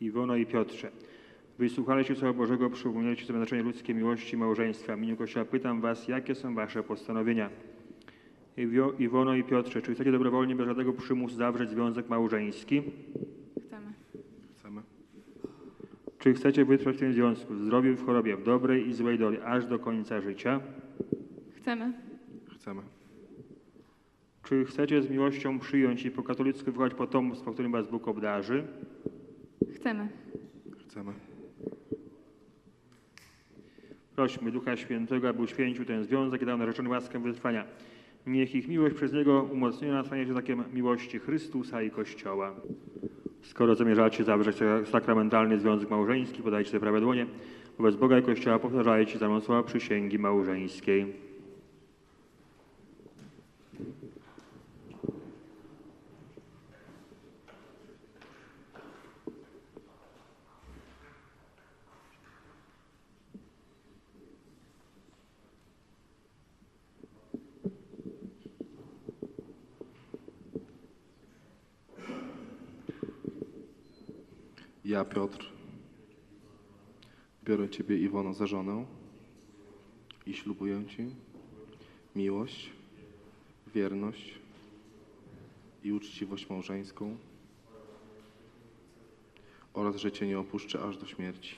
Iwono i Piotrze, wysłuchaliście Słowa Bożego, przypomnieliście sobie znaczenie ludzkiej miłości i małżeństwa. W imieniu Kościoła pytam was, jakie są wasze postanowienia? Iwio- Iwono i Piotrze, czy chcecie dobrowolnie, bez żadnego przymusu zawrzeć związek małżeński? Chcemy. Chcemy. Czy chcecie wytrwać w tym związku w zdrowiu i w chorobie, w dobrej i złej doli, aż do końca życia? Chcemy. Chcemy. Czy chcecie z miłością przyjąć i po katolicku wychować potomstwo, którym was Bóg obdarzy? Chcemy. Chcemy. Prośmy Ducha Świętego, aby uświęcił ten związek i dał narzeczony łaskę wytrwania. Niech ich miłość przez Niego umocniona stanie się znakiem miłości Chrystusa i Kościoła. Skoro zamierzacie zawrzeć sakramentalny związek małżeński, podajcie te prawe dłonie. Wobec Boga i Kościoła powtarzajcie za mną słowa przysięgi małżeńskiej. Ja, Piotr, biorę Ciebie, Iwono, za żonę i ślubuję Ci miłość, wierność i uczciwość małżeńską oraz, że Cię nie opuszczę aż do śmierci.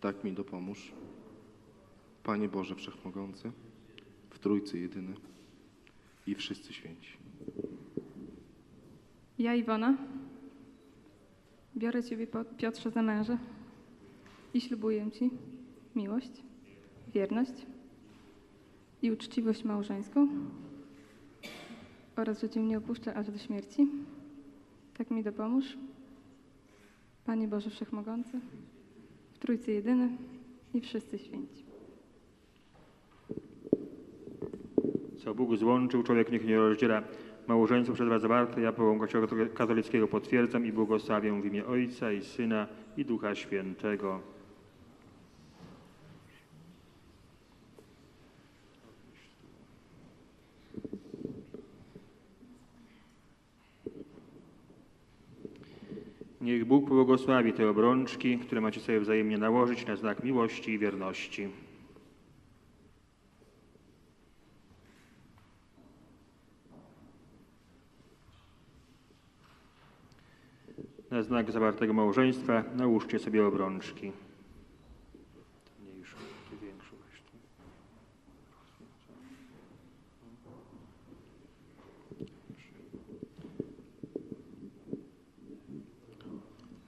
Tak mi dopomóż. Panie Boże Wszechmogący, w Trójcy Jedyny i wszyscy święci. Ja, Iwona, biorę Ciebie, Piotrze, za męża i ślubuję Ci miłość, wierność i uczciwość małżeńską oraz, że Cię nie opuszczę aż do śmierci. Tak mi dopomóż. Panie Boże Wszechmogący, w Trójcy Jedyny i wszyscy święci. Co Bóg złączył, człowiek niech nie rozdziela. Małżeństwo przez was zawarte, ja połączę Kościoła katolickiego potwierdzam i błogosławię w imię Ojca i Syna i Ducha Świętego. Niech Bóg błogosławi te obrączki, które macie sobie wzajemnie nałożyć na znak miłości i wierności. Na znak zawartego małżeństwa nałóżcie sobie obrączki.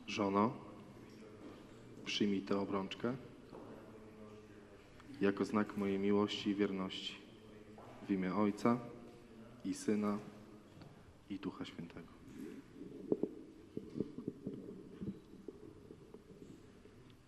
Żono, przyjmij tę obrączkę jako znak mojej miłości i wierności w imię Ojca i Syna i Ducha Świętego.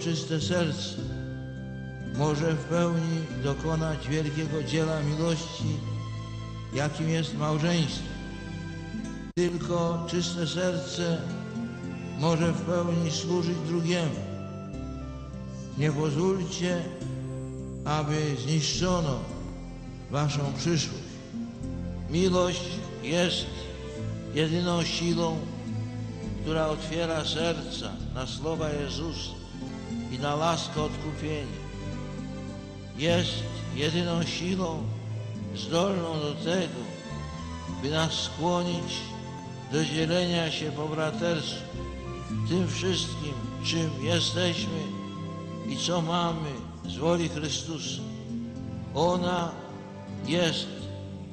Czyste serce może w pełni dokonać wielkiego dzieła miłości, jakim jest małżeństwo. Tylko czyste serce może w pełni służyć drugiemu. Nie pozwólcie, aby zniszczono waszą przyszłość. Miłość jest jedyną siłą, która otwiera serca na słowa Jezusa i na laskę odkupienia. Jest jedyną siłą zdolną do tego, by nas skłonić do dzielenia się po braterstwu tym wszystkim, czym jesteśmy i co mamy z woli Chrystusa. Ona jest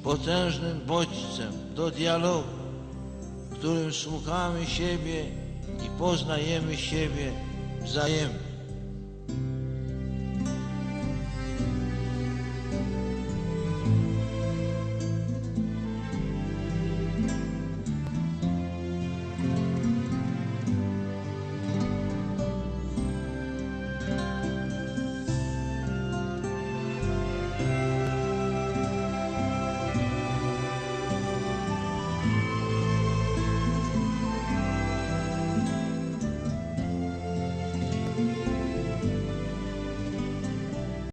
potężnym bodźcem do dialogu, w którym słuchamy siebie i poznajemy siebie wzajemnie.